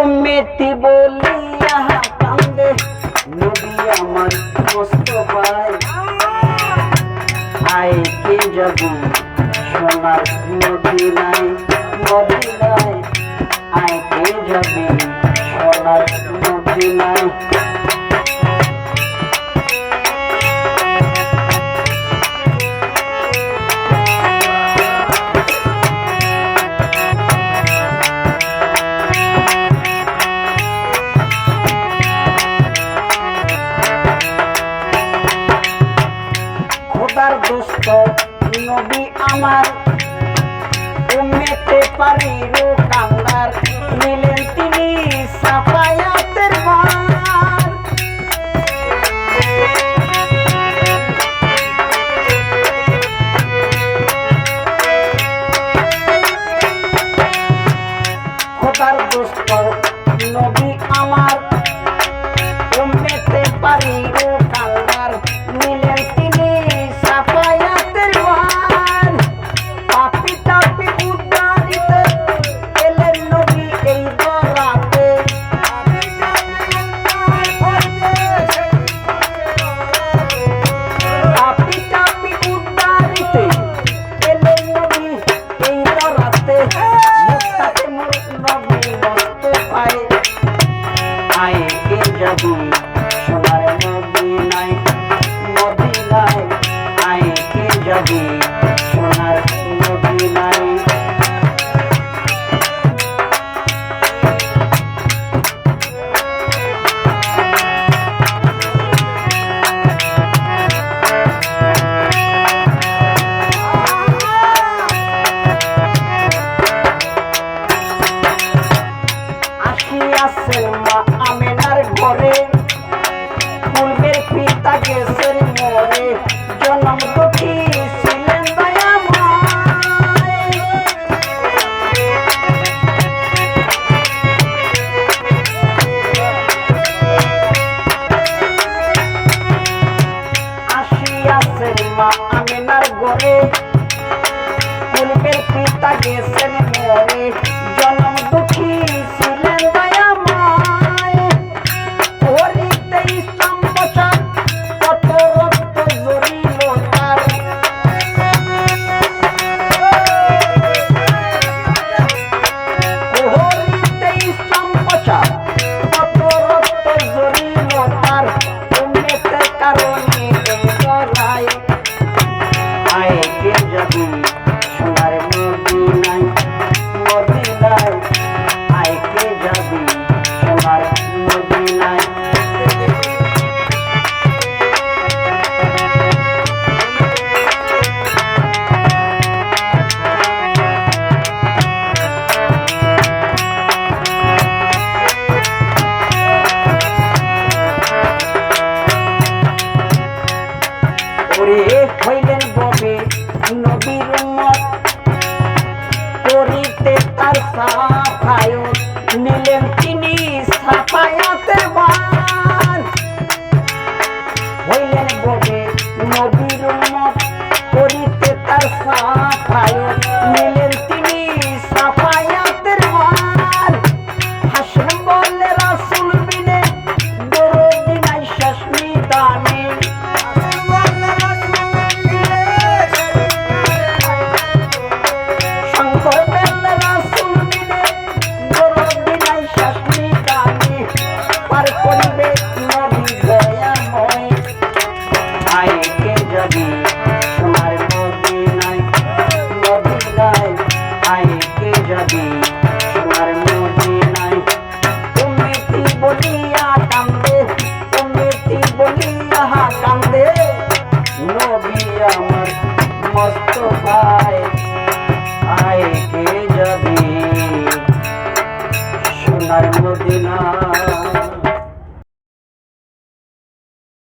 উম্মেতি বলিয়া কান্দে। নবী আমার মোস্তফায় আয় কে যাব সোনার নদী নাই আই কে যাবে সোনার নাই আমার উমেতে পারিল কান্দার। নিলেন তিনি সাফায়াতের মার। খোদার দোষ যাব সোনার মদিনায় মদিনায় আইতে যাব সোনার মদিনায় আসি আসেন cabeça সারা আয়কে যাবি সোনার মদিনা